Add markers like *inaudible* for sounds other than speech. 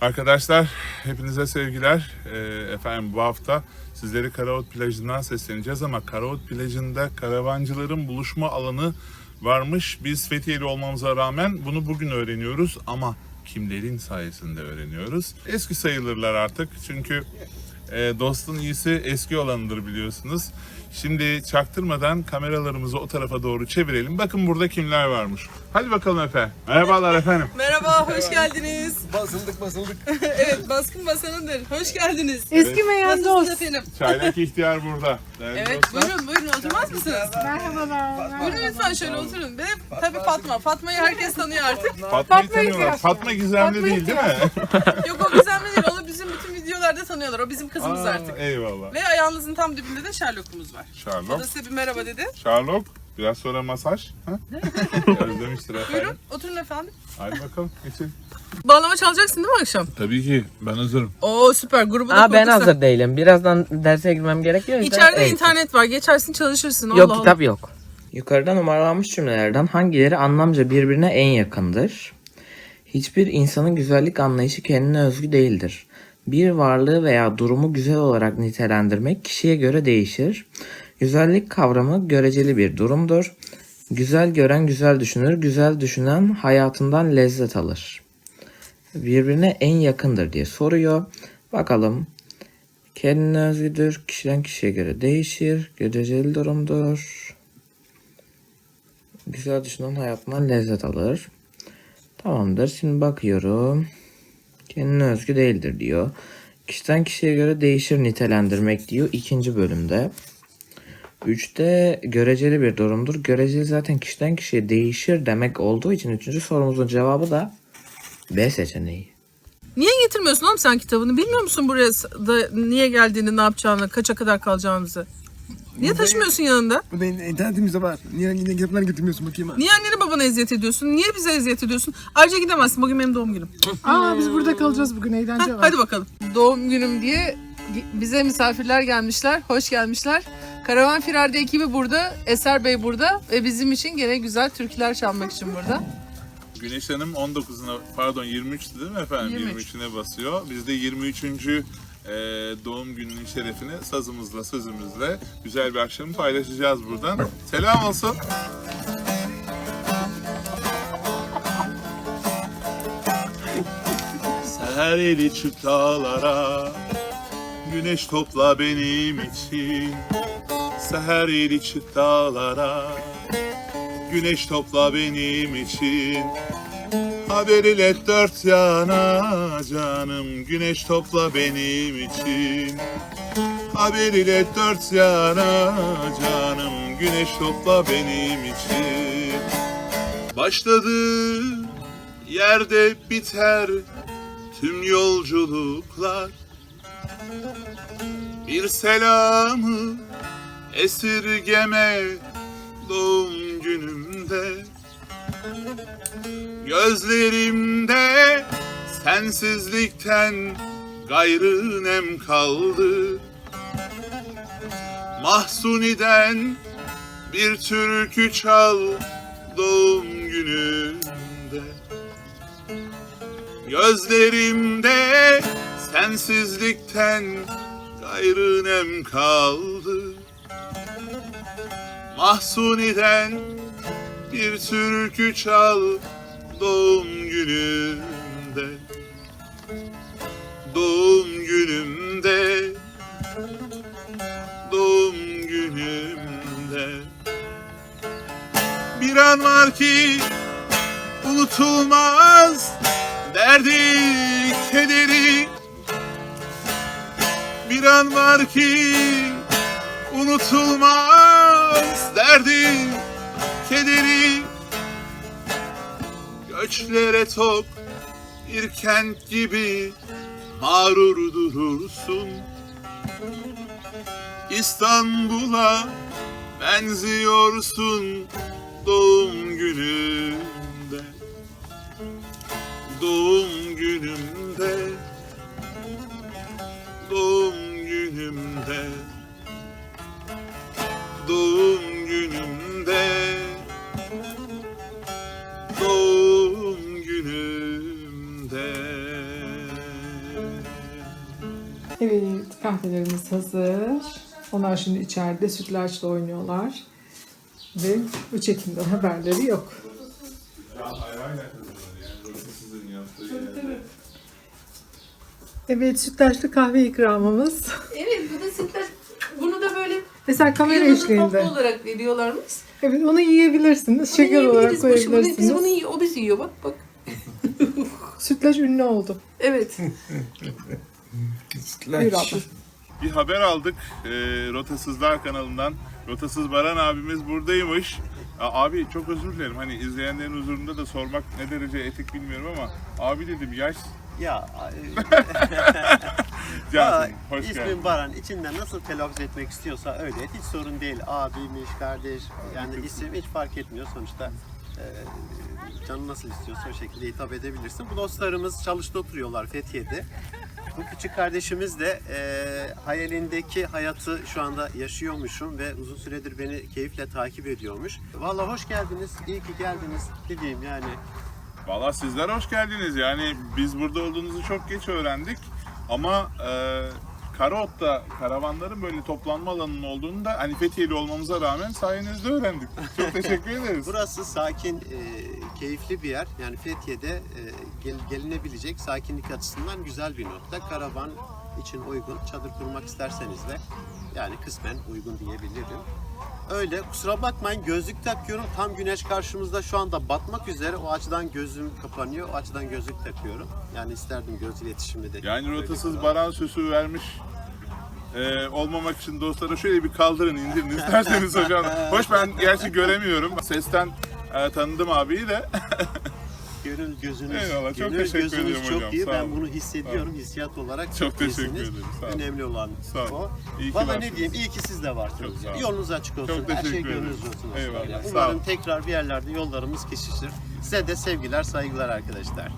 Arkadaşlar hepinize sevgiler. Ee, efendim bu hafta sizleri Karaot plajından sesleneceğiz ama Karaot plajında karavancıların buluşma alanı varmış. Biz Fethiye'li olmamıza rağmen bunu bugün öğreniyoruz ama kimlerin sayesinde öğreniyoruz? Eski sayılırlar artık çünkü e, dostun iyisi eski olanıdır biliyorsunuz. Şimdi çaktırmadan kameralarımızı o tarafa doğru çevirelim. Bakın burada kimler varmış. Hadi bakalım Efe. Merhabalar efendim. *laughs* Merhaba, hoş geldiniz. Basıldık basıldık. *laughs* evet, baskın masanındır. Hoş geldiniz. Eski meyan Nasılsınız dost. efendim? Çaylak ihtiyar burada. Değerli Evet, dostlar. buyurun buyurun oturmaz mısınız? Merhabalar. Buyurun lütfen şöyle oturun. Ve tabii Fatma. Fatma'yı herkes tanıyor artık. Fatma'yı Fatma'yı tanıyorlar. Fatma gizemli Fatma'yı değil değil mi? Yok o gizemli değil. Bütün videolarda tanıyorlar. O bizim kızımız Aa, artık. Eyvallah. Ve ayağınızın tam dibinde de Sherlock'umuz var. O da Sherlock. size bir merhaba dedi. Sherlock. Biraz sonra masaj. Ha? *laughs* Özlemiştir efendim. Buyurun, oturun efendim. Hadi bakalım geçelim. Bağlama çalacaksın değil mi akşam? Tabii ki ben hazırım. Oo süper. Grubu da Aa ben kurduk sen. hazır değilim. Birazdan derse girmem gerekiyor. yüzden İçeride evet. internet var. Geçersin çalışırsın. Yok Allah kitap yok. Yukarıda numaralanmış cümlelerden hangileri anlamca birbirine en yakındır? Hiçbir insanın güzellik anlayışı kendine özgü değildir. Bir varlığı veya durumu güzel olarak nitelendirmek kişiye göre değişir. Güzellik kavramı göreceli bir durumdur. Güzel gören güzel düşünür, güzel düşünen hayatından lezzet alır. Birbirine en yakındır diye soruyor. Bakalım Kendine özgüdür, kişiden kişiye göre değişir, göreceli durumdur. Güzel düşünen hayatından lezzet alır. Tamamdır, şimdi bakıyorum. Kendine özgü değildir diyor. Kişiden kişiye göre değişir nitelendirmek diyor ikinci bölümde. Üçte göreceli bir durumdur. Göreceli zaten kişiden kişiye değişir demek olduğu için üçüncü sorumuzun cevabı da B seçeneği. Niye getirmiyorsun oğlum sen kitabını? Bilmiyor musun buraya da niye geldiğini, ne yapacağını, kaça kadar kalacağımızı? Niye taşımıyorsun yanında? Bu da internetimizde var. Niye yine kitapları getirmiyorsun bakayım ha? Niye annene babana eziyet ediyorsun? Niye bize eziyet ediyorsun? Ayrıca gidemezsin. Bugün benim doğum günüm. Aa biz burada kalacağız bugün eğlence var. Hadi bakalım. Doğum günüm diye bize misafirler gelmişler. Hoş gelmişler. Karavan Firar'da ekibi burada. Eser Bey burada. Ve bizim için gene güzel türküler çalmak için burada. Güneş Hanım 19'una pardon 23'tü değil mi efendim? 23. 23'üne basıyor. Biz de 23. e, doğum gününün şerefine sazımızla sözümüzle güzel bir akşamı paylaşacağız buradan. Selam olsun. Seher eli çık dağlara Güneş topla benim için Seher eli çık dağlara Güneş topla benim için. Haber ilet dört yana canım Güneş topla benim için. Haber ilet dört yana canım Güneş topla benim için. Başladı yerde biter tüm yolculuklar. Bir selamı esirgeme günümde Gözlerimde sensizlikten gayrı nem kaldı. Mahsuni'den bir türkü çal doğum gününde Gözlerimde sensizlikten gayrı nem kaldı Mahsuni'den bir türkü çal doğum günümde. Doğum günümde Doğum günümde. Bir an var ki unutulmaz derdi kederi. Bir an var ki unutulmaz derdi kederi. Göçlere tok bir kent gibi mağrur durursun. İstanbul'a benziyorsun doğum günümde. Doğum günümde Evet, kahvelerimiz hazır. Onlar şimdi içeride sütlaçla oynuyorlar. Ve üç Ekim'den haberleri yok. Evet, sütlaçlı kahve ikramımız. Evet bu da sütlaç. Bunu da böyle Mesela kamera yanında eşliğinde. tatlı olarak veriyorlarmış. Evet, onu yiyebilirsiniz. Şeker Bunu olarak yiyebiliriz. Bunu- Biz koyabilirsiniz. bunu yiyor, o bizi yiyor bak bak. Sütlaç ünlü oldu. Evet. *laughs* Buyur abla. Bir haber aldık e, Rotasızlar kanalından. Rotasız Baran abimiz buradaymış. A- Abi çok özür dilerim. Hani izleyenlerin huzurunda da sormak ne derece etik bilmiyorum ama abi dedim yaş Ya *laughs* Cansın. Hoş ismin geldin. Baran içinden nasıl telaffuz etmek istiyorsa öyle et. Hiç sorun değil. Abiymiş, kardeş yani isim hiç fark etmiyor sonuçta. E, canı nasıl istiyorsa o şekilde hitap edebilirsin. Bu dostlarımız çalışta oturuyorlar Fethiye'de. Bu küçük kardeşimiz de e, hayalindeki hayatı şu anda yaşıyormuşum ve uzun süredir beni keyifle takip ediyormuş. Vallahi hoş geldiniz, iyi ki geldiniz dediğim yani. Valla sizler hoş geldiniz. Yani biz burada olduğunuzu çok geç öğrendik. Ama e, Karaot'ta karavanların böyle toplanma alanının olduğunu da hani Fethiye'li olmamıza rağmen sayenizde öğrendik. Çok teşekkür ederiz. *laughs* Burası sakin, e, keyifli bir yer. Yani Fethiye'de e, gel- gelinebilecek sakinlik açısından güzel bir nokta. Karavan için uygun. Çadır kurmak isterseniz de yani kısmen uygun diyebilirim. Öyle. Kusura bakmayın gözlük takıyorum. Tam güneş karşımızda şu anda batmak üzere. O açıdan gözüm kapanıyor. O açıdan gözlük takıyorum. Yani isterdim göz iletişimi de. Yani rotasız baran süsü vermiş e, olmamak için dostlara şöyle bir kaldırın indirin isterseniz hocam. *laughs* Hoş ben gerçi göremiyorum. Sesten e, tanıdım abiyi de. *laughs* Gönül gözünüz, Eyvallah, çok gönül teşekkür gözünüz ediyorum çok hocam, iyi. sağ Ben olun. bunu hissediyorum. Hissiyat olarak Çok teşekkür iyisiniz. ederim, sağ olun. Önemli olan Sağ olun. o. İyi ki Valla varsınız. ne diyeyim, iyi ki siz de varsınız. Çok sağ olun. Yolunuz açık olsun. Çok Her şey teşekkür ederim. olsun. Eyvallah, sağ Umarım olun. tekrar bir yerlerde yollarımız kesişir. Size de sevgiler, saygılar arkadaşlar.